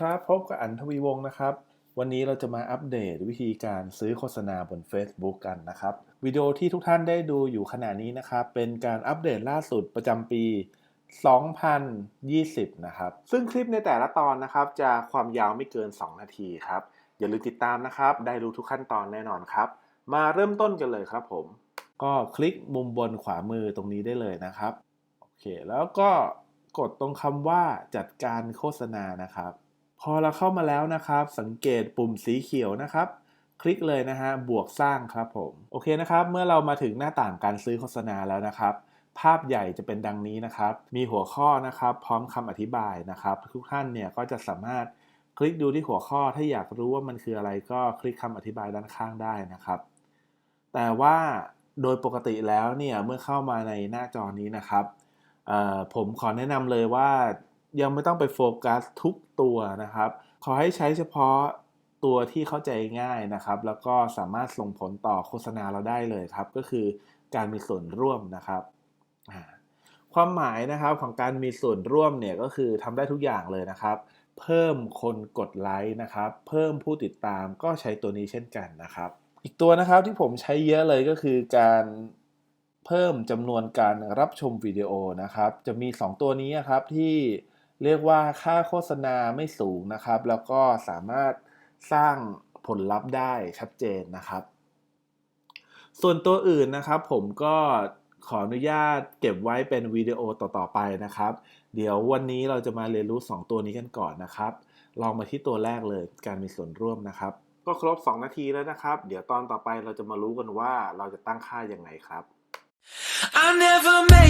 ครับพบกับอันทวีวงศ์นะครับ วันนี้เราจะมาอัปเดตวิธีการซื้อโฆษณาบน Facebook กันนะครับ วิดีโอที่ทุกท่านได้ดูอยู่ขณะนี้นะครับ เป็นการอัปเดตล่าสุดประจำปี 2020 นะครับ ซึ่งคลิปในแต่ละตอนนะครับ จะความยาวไม่เกิน 2 นาทีครับ อย่าลืมติดตามนะครับ ได้รู้ทุกขั้นตอนแน่นอนครับ มาเริ่มต้นกันเลยครับผม ก็คลิกมุมบนขวามือตรงนี้ได้เลยนะครับ โอเค แล้วก็กดตรงคำว่าจัดการโฆษณานะครับ พอเราเข้ามาแล้วนะครับ สังเกตปุ่มสีเขียวนะครับ คลิกเลยนะฮะบวกสร้างครับผมโอเคนะครับ เมื่อเรามาถึงหน้าต่างการซื้อโฆษณาแล้วนะครับ ภาพใหญ่จะเป็นดังนี้นะครับ มีหัวข้อนะครับ พร้อมคำอธิบายนะครับ ทุกท่านเนี่ยก็จะสามารถคลิกดูที่หัวข้อถ้าอยากรู้ว่ามันคืออะไรก็คลิกคำอธิบายด้านข้างได้นะครับ แต่ว่าโดยปกติแล้วเนี่ยเมื่อเข้ามาในหน้าจอนี้นะครับผมขอแนะนำเลยว่า ยังไม่ต้องไปโฟกัสทุกตัวนะครับ ขอให้ใช้เฉพาะตัวที่เข้าใจง่ายนะครับ แล้วก็สามารถส่งผลต่อโฆษณาเราได้เลยครับ ก็คือการมีส่วนร่วมนะครับความหมายนะครับของการมีส่วนร่วมเนี่ยก็คือทำได้ทุกอย่างเลยนะครับ เพิ่มคนกดไลค์นะครับ เพิ่มผู้ติดตามก็ใช้ตัวนี้เช่นกันนะครับ อีกตัวนะครับที่ผมใช้เยอะเลยก็คือการเพิ่มจำนวนการรับชมวิดีโอนะครับ จะมี 2 ตัวนี้ครับที่ เรียกว่าค่าโฆษณาไม่สูงนะครับ แล้วก็สามารถสร้างผลลัพธ์ได้ชัดเจนนะครับ ส่วนตัวอื่นนะครับผมก็ขออนุญาตเก็บไว้เป็นวิดีโอต่อๆไปนะครับ เดี๋ยววันนี้เราจะมาเรียนรู้ 2 ตัวนี้กันก่อนนะครับ ลองมาที่ตัวแรกเลยการมีส่วนร่วมนะครับ ก็ครบ 2 นาทีแล้วนะครับ เดี๋ยวตอนต่อไปเราจะมารู้กันว่าเราจะตั้งค่ายังไงครับ I never made